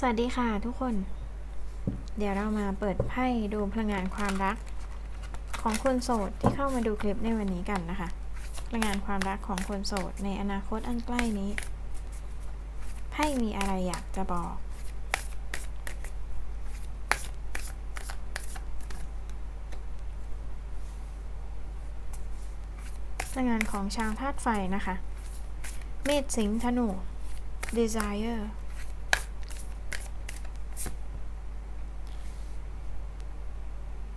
สวัสดีค่ะทุกคน เดี๋ยวเรามาเปิดไพ่ดูพลังงานความรัก ของคนโสดที่เข้ามาดูคลิปในวันนี้กันนะคะ พลังงานความรักของคนโสดในอนาคตอันใกล้นี้ ไพ่มีอะไรอยากจะบอกพลังงานของชาวธาตุไฟนะคะ เมษสิงห์ธนู desire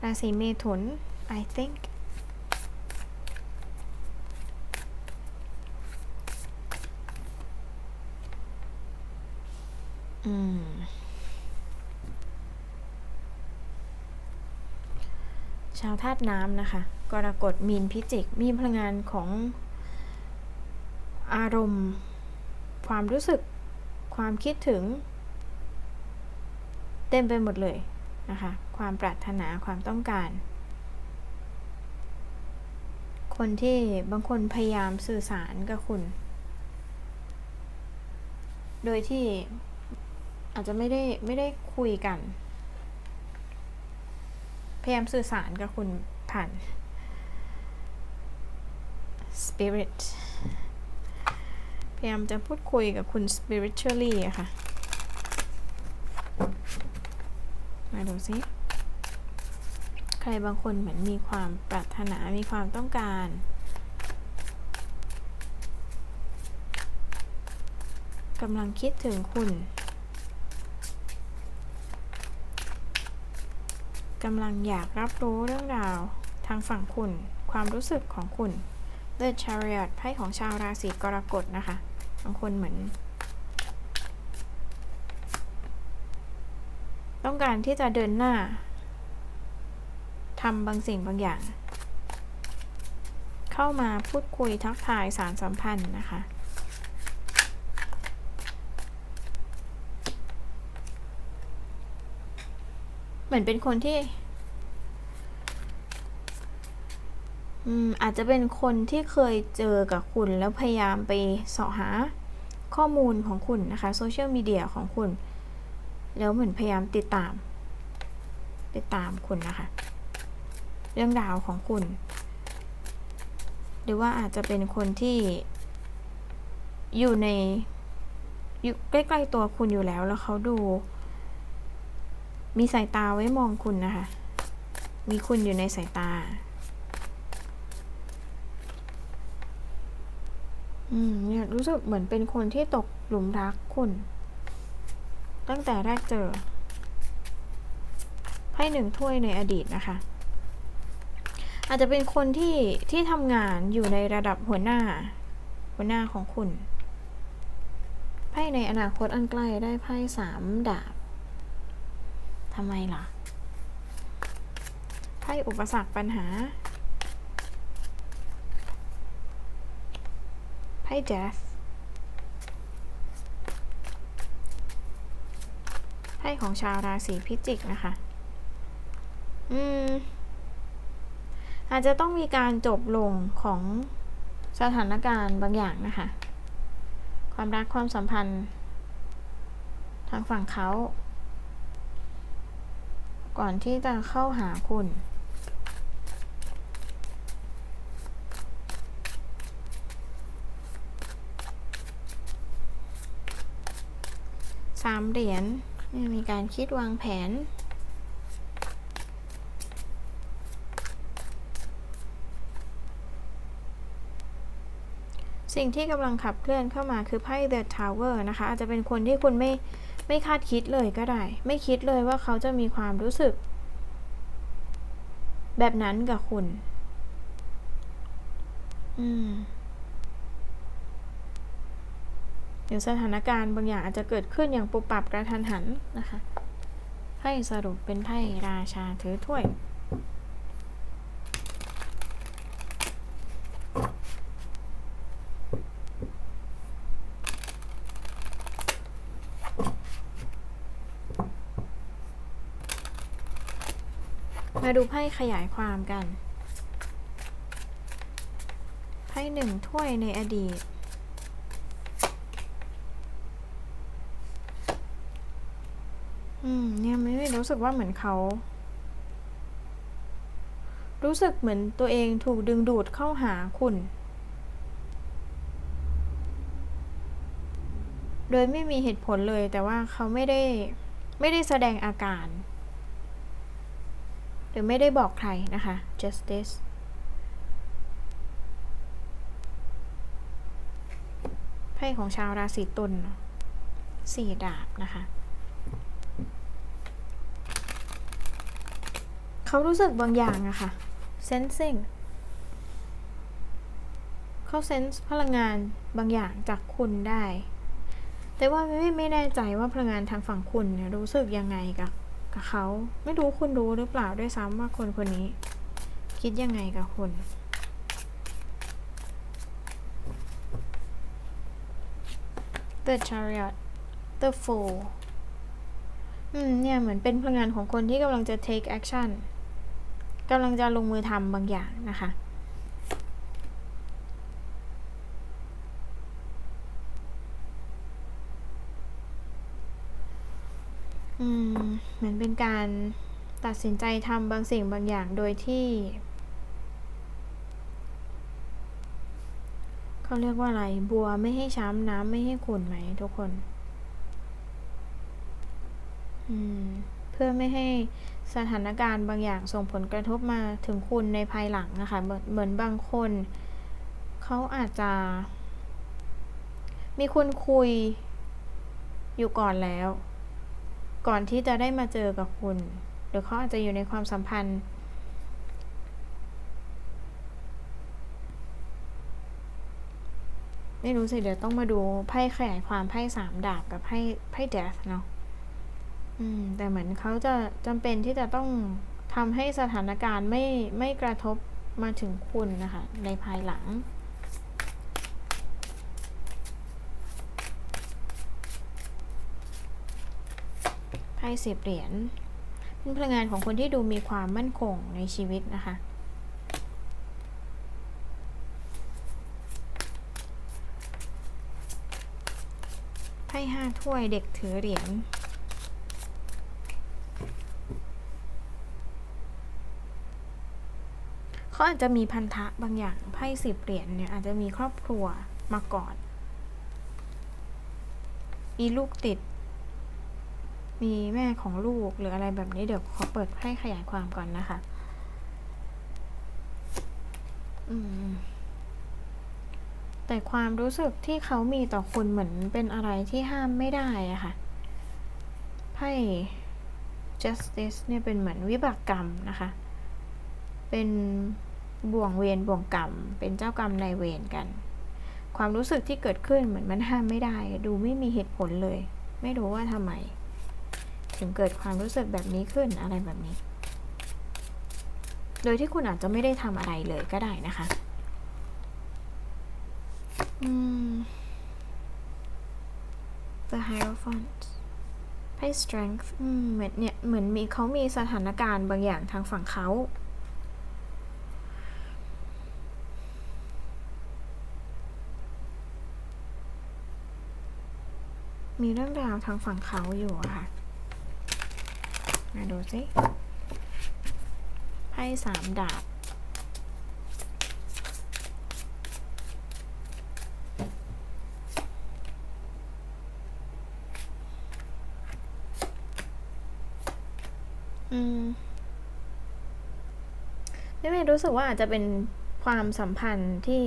ราศีเมถุน I think อืมชาวธาตุน้ำนะคะ กรกฎมีนพิจิก มีพลังงานของอารมณ์ ความรู้สึก ความคิดถึง เต็มไปหมดเลย นะคะ ความปรารถนาความต้องการ คนที่บางคนพยายามสื่อสารกับคุณ โดยที่อาจจะไม่ได้ไม่ได้คุยกัน พยายามสื่อสารกับคุณผ่าน spirit พยายามจะพูดคุยกับคุณ spiritually อะค่ะ มาดูซิ ใครบางคนเหมือนมีความปรารถนา มีความต้องการ กำลังคิดถึงคุณ กำลังอยากรับรู้เรื่องราวทางฝั่งคุณ ความรู้สึกของคุณ The Chariot ไพ่ของชาวราศีกรกฎนะคะ บางคนเหมือน ต้องการที่จะเดินหน้าทำบางสิ่งบางอย่าง เข้ามาพูดคุยทักทายสารสัมพันธ์นะคะ เหมือนเป็นคนที่อาจจะเป็นคนที่เคยเจอกับคุณแล้วพยายามไปเสาะหาข้อมูลของคุณนะคะโซเชียลมีเดียของคุณ แล้วเหมือนพยายามติดตาม ติดตามคุณนะคะ เรื่องราวของคุณ หรือว่าอาจจะเป็นคนที่อยู่ในอยู่ใกล้ๆตัวคุณอยู่แล้วแล้วเขาดู มีสายตาไว้มองคุณนะคะ มีคุณอยู่ในสายตา อืมเนี่ยรู้สึกเหมือนเป็นคนที่ตกหลุมรักคุณ ตั้งแต่แรกเจอไพ่หนึ่งถ้วยในอดีตนะคะ อาจจะเป็นคนที่ที่ทำงานอยู่ในระดับหัวหน้า หัวหน้าของคุณไพ่ในอนาคตอันใกล้ได้ไพ่สามดาบทำไมล่ะไพ่อุปสรรคปัญหาไพ่ death ไพ่ของชาวราศีพิจิกนะคะ อืม อาจจะต้องมีการจบลงของสถานการณ์บางอย่างนะคะ ความรักความสัมพันธ์ ทางฝั่งเขา ก่อนที่จะเข้าหาคุณสามเหรียญ ม่มีการคิดวางแผน สิ่งที่กำลังขับเคลื่อนเข้ามาคือไพ่ The Tower นะคะ อาจจะเป็นคนที่คุณไม่ไม่คาดคิดเลยก็ได้ ไม่คิดเลยว่าเขาจะมีความรู้สึก แบบนั้นกับคุณ อืม เดี๋ยวสถานการณ์บางอย่างอาจจะเกิดขึ้นอย่างปุบปับกระทันหันนะคะไพ่สรุปเป็นไพ่ราชาถือถ้วยมาดูไพ่ขยายความกัน ไพ่หนึ่งถ้วยในอดีต อืมเนี่ยไม่ได้รู้สึกว่าเหมือนเขา รู้สึกเหมือนตัวเองถูกดึงดูดเข้าหาคุณ โดยไม่มีเหตุผลเลยแต่ว่าเขาไม่ได้ไม่ได้แสดงอาการ หรือไม่ได้บอกใครนะคะ justice ไพ่ของชาวราศีตุลสี่ดาบนะคะ เขารู้สึกบางอย่างอะค่ะ sensing เขา sense พลังงานบางอย่างจากคุณได้ แต่ว่าไม่ไม่แน่ใจว่าพลังงานทางฝั่งคุณเนี่ยรู้สึกยังไงกับกับเขา ไม่รู้คุณรู้หรือเปล่าด้วยซ้ำว่าคนคนนี้ คิดยังไงกับคุณ The Chariot The Fool อืม เนี่ย เหมือนเป็นพลังงานของคนที่กำลังจะ take action กำลังจะลงมือทำบางอย่างนะคะ อืม เหมือนเป็นการตัดสินใจทำบางสิ่งบางอย่างโดยที่เขาเรียกว่าอะไร บัวไม่ให้ช้ำน้ำไม่ให้ขุ่นไหมทุกคน อืม พื่อไม่ให้สถานการณ์บางอย่างส่งผลกระทบมาถึงคุณในภายหลังนะคะเหมือนเหมือนบางคนเขาอาจจะ มีคุณคุยอยู่ก่อนแล้ว ก่อนที่จะได้มาเจอกับคุณ หรือเขาอาจจะอยู่ในความสัมพันธ์ไม่รู้สิเดี๋ยวต้องมาดูไพ่ขยายความไพ่สามดาบกับไพ่ไพ่เดธเนาะ อืมแต่เหมือนเขาจะจำเป็นที่จะต้องทำให้สถานการณ์ไม่ไม่กระทบมาถึงคุณนะคะ ในภายหลัง ไพ่สิบเหรียญเป็นพลังงานของคนที่ดูมีความมั่นคงในชีวิตนะคะไพ่ห้าถ้วยเด็กถือเหรียญ เขาอาจจะมีพันธะบางอย่างไพ่สิบเหรียญเนี่ยอาจจะมีครอบครัวมาก่อน มีลูกติด มีแม่ของลูกหรืออะไรแบบนี้เดี๋ยวขอเปิดให้ขยายความก่อนนะคะ อืมแต่ความรู้สึกที่เขามีต่อคุณเหมือนเป็นอะไรที่ห้ามไม่ได้อะค่ะ ไพ่ justice เนี่ยเป็นเหมือนวิบากกรรมนะคะ เป็น บ่วงเวรบ่วงกรรม เป็นเจ้ากรรมนายเวรกัน ความรู้สึกที่เกิดขึ้นเหมือนมันห้ามไม่ได้ ดูไม่มีเหตุผลเลย ไม่รู้ว่าทำไม ถึงเกิดความรู้สึกแบบนี้ขึ้นอะไรแบบนี้ โดยที่คุณอาจจะไม่ได้ทำอะไรเลยก็ได้นะคะ อืม The Hierophant ไพ่ Strength เหมือนเนี่ย เหมือนมีเขามีสถานการณ์บางอย่างทางฝั่งเขา มีเรื่องราวทางฝั่งเขาอยู่อะค่ะ มาดูสิไพ่สามดาบอืมไม่ไม่รู้สึกว่าอาจจะเป็นความสัมพันธ์ที่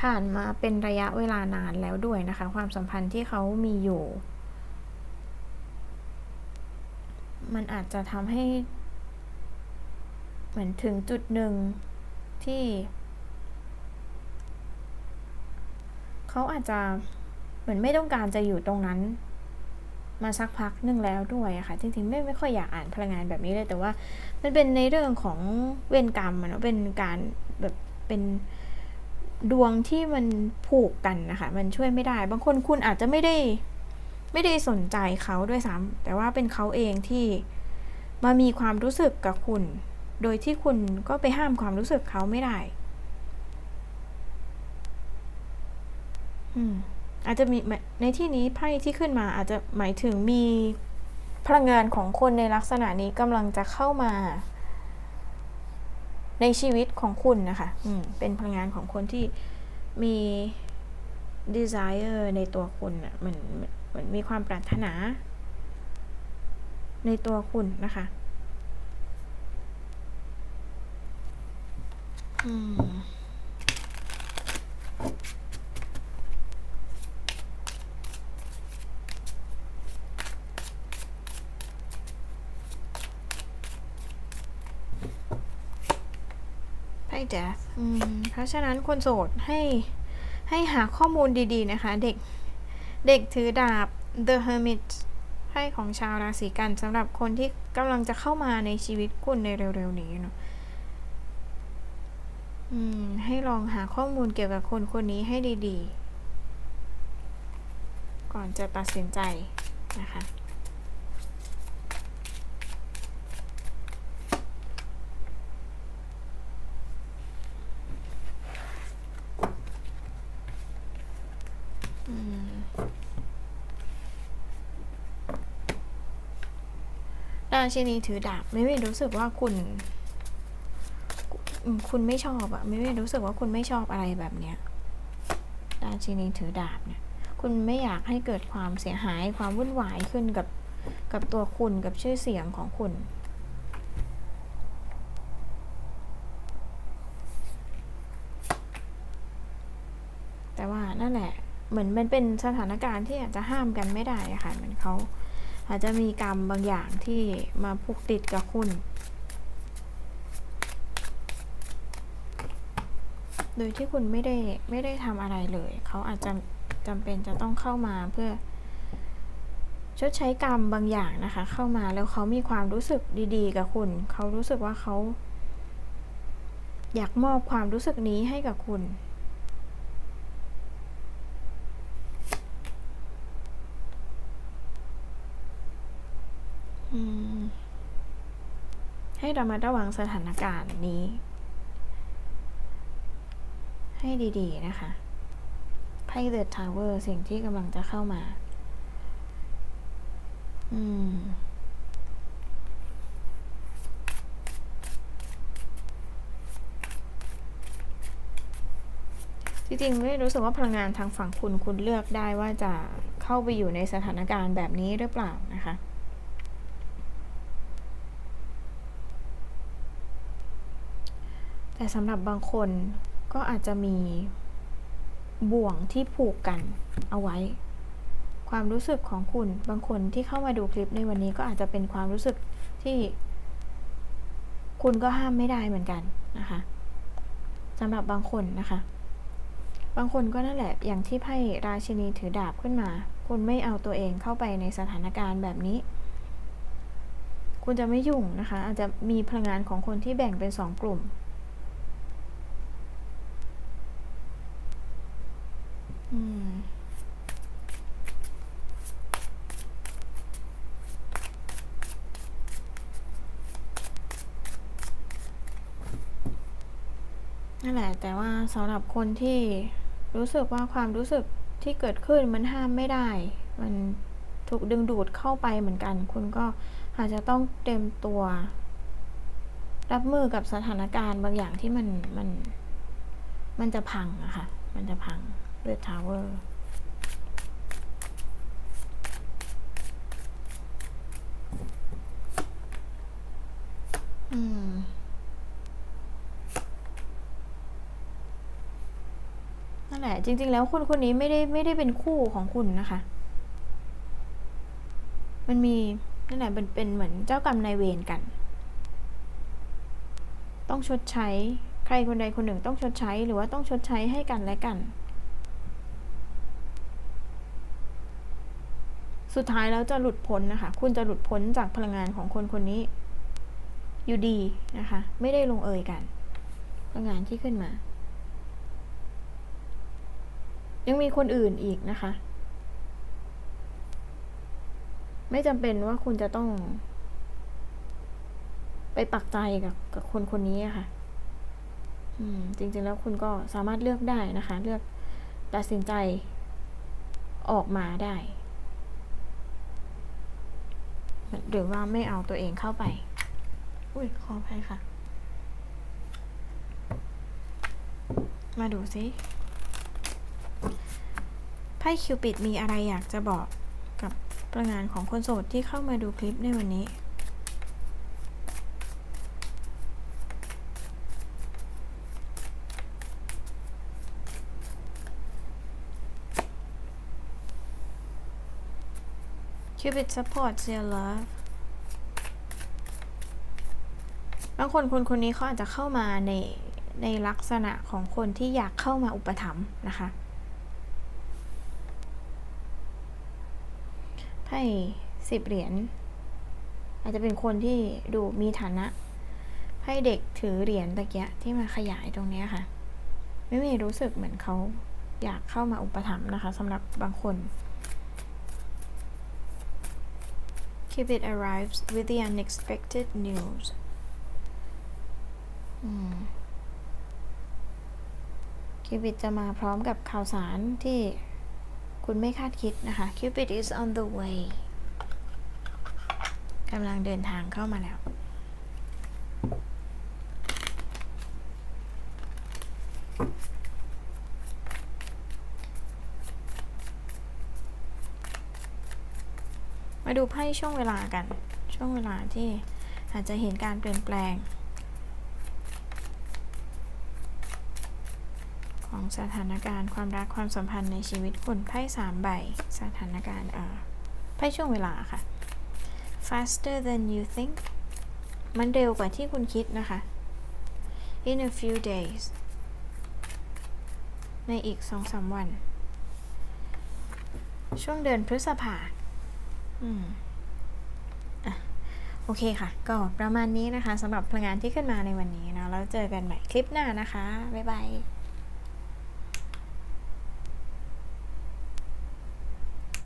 ผ่านมาเป็นระยะเวลานานแล้วด้วยนะคะ ความสัมพันธ์ที่เขามีอยู่ มันอาจจะทำให้ เหมือนถึงจุดหนึ่งที่ เขาอาจจะเหมือนไม่ต้องการจะอยู่ตรงนั้น มาสักพักหนึ่งแล้วด้วยอะค่ะจริงๆไม่ไม่ค่อยอยากอ่านพลังงานแบบนี้เลยแต่ว่า มันเป็นในเรื่องของเวรกรรมมันเป็นการแบบเป็น ดวงที่มันผูกกันนะคะ มันช่วยไม่ได้ บางคนคุณอาจจะไม่ได้ ไม่ได้สนใจเขาด้วยซ้ำแต่ว่าเป็นเขาเองที่มามีความรู้สึกกับคุณ โดยที่คุณก็ไปห้ามความรู้สึกเขาไม่ได้อืมอาจจะมีในที่นี้ไพ่ที่ขึ้นมาอาจจะหมายถึงมีพลังงานของคนในลักษณะนี้กำลังจะเข้ามา ในชีวิตของคุณนะคะอืมเป็นพลังงานของคนที่มี desire ในตัวคุณอะเหมือนเหมือนมีความปรารถนา ในตัวคุณนะคะอืม ไพ่ death อืมเพราะฉะนั้นคนโสดให้ให้หาข้อมูลดีๆนะคะ เด็กเด็กถือดาบ the hermit ไพ่ของชาวราศีกันสำหรับคนที่กำลังจะเข้ามาในชีวิตคุณในเร็วๆนี้เนาะอืมให้ลองหาข้อมูลเกี่ยวกับคนคนนี้ให้ดีๆ ก่อนจะตัดสินใจนะคะ ราชินีถือดาบไม่ไม่รู้สึกว่าคุณ คุณไม่ชอบอะไม่ไม่รู้สึกว่าคุณไม่ชอบอะไรแบบเนี้ยราชินีถือดาบเนี่ย คุณไม่อยากให้เกิดความเสียหายความวุ่นวายขึ้นกับกับตัวคุณกับชื่อเสียงของคุณแต่ว่านั่นแหละ เหมือนมันเป็นสถานการณ์ที่อาจจะห้ามกันไม่ได้อะค่ะเหมือนเขา อาจจะมีกรรมบางอย่างที่มาผูกติดกับคุณ โดยที่คุณไม่ได้ไม่ได้ทำอะไรเลย เขาอาจจะจำเป็นจะต้องเข้ามาเพื่อ ชดใช้กรรมบางอย่างนะคะ เข้ามาแล้วเขามีความรู้สึกดี ๆ กับคุณ เขารู้สึกว่าเขา อยากมอบความรู้สึกนี้ให้กับคุณ อืมให้ ระมัดระวังสถานการณ์นี้ ให้ดีๆนะคะไพ่ The Tower สิ่งที่กำลังจะเข้ามา อืมจริงๆไม่รู้สึกว่าพลังงานทางฝั่งคุณคุณเลือกได้ว่าจะเข้าไปอยู่ในสถานการณ์แบบนี้หรือเปล่านะคะ แต่สำหรับบางคนก็อาจจะมีบ่วงที่ผูกกันเอาไว้ ความรู้สึกของคุณบางคนที่เข้ามาดูคลิปในวันนี้ก็อาจจะเป็นความรู้สึกที่คุณก็ห้ามไม่ได้เหมือนกันนะคะสำหรับบางคนนะคะ บางคนก็นั่นแหละอย่างที่ไพ่ราชินีถือดาบขึ้นมา คุณไม่เอาตัวเองเข้าไปในสถานการณ์แบบนี้ คุณจะไม่ยุ่งนะคะ อาจจะมีพลังงานของคนที่แบ่งเป็นสองกลุ่ม อืม นั่นแหละ แต่ว่าสำหรับคนที่รู้สึกว่าความรู้สึกที่เกิดขึ้นมันห้ามไม่ได้ มันถูกดึงดูดเข้าไปเหมือนกัน คุณก็อาจจะต้องเตรียมตัว รับมือกับสถานการณ์บางอย่างที่มันมัน มันจะพังอะค่ะ มันจะพังเ e ดทาวเวอร์ อืม นั่น แหละ จริง ๆ แล้วคนคนนี้ไม่ได้ไม่ได้เป็นคู่ของคุณนะคะ มันมีนั่นแหละเป็นเป็นเหมือนเจ้ากรรมนายเวรกัน ต้องชดใช้ ใครคนใดคนหนึ่งต้องชดใช้ หรือว่าต้องชดใช้ให้กันและกัน สุดท้ายแล้วจะหลุดพ้นนะคะ คุณจะหลุดพ้นจากพลังงานของคนคนนี้ อยู่ดีนะคะ ไม่ได้ลงเอยกัน พลังงานที่ขึ้นมา ยังมีคนอื่นอีกนะคะ ไม่จำเป็นว่าคุณจะต้อง ไปปักใจกับกับคนคนนี้อะค่ะ อืม จริง ๆ แล้วคุณก็สามารถเลือกได้นะคะ เลือกตัดสินใจออกมาได้ หรือว่าไม่เอาตัวเองเข้าไป อุ้ยขออภัยค่ะ มาดูสิ พ่คิวปิดมีอะไรอยากจะบอกกับประงานของคนโสดที่เข้ามาดูคลิปในวันนี้ Cupid supports your love บางคนคนคนนี้เขาอาจจะเข้ามาในในลักษณะของคนที่อยากเข้ามาอุปถัมภ์นะคะ ไพ่สิบเหรียญอาจจะเป็นคนที่ดูมีฐานะไพ่เด็กถือเหรียญตะเกียที่มาขยายตรงนี้ค่ะ ไม่มีรู้สึกเหมือนเขาอยากเข้ามาอุปถัมภ์นะคะสำหรับบางคน Cupid arrives with the unexpected news คิวปิดจะมาพร้อมกับข่าวสารที่ คุณไม่คาดคิดนะคะ Cupid is on the way กำลังเดินทางเข้ามาแล้ว มาดูไพ่ช่วงเวลากัน ช่วงเวลาที่อาจจะเห็นการเปลี่ยนแปลง ของสถานการณ์ความรักความสัมพันธ์ในชีวิตคุณไพ่สามใบ สถานการณ์เอ่อไพ่ช่วงเวลาค่ะ faster than you think มันเร็วกว่าที่คุณคิดนะคะ in a few days ในอีกสองสามวัน ช่วงเดือนพฤษภาอืมอะโอเคค่ะ ก็ประมาณนี้นะคะสำหรับพลังงานที่ขึ้นมาในวันนี้นะแล้วเจอกันใหม่คลิปหน้านะคะ บ๊ายบาย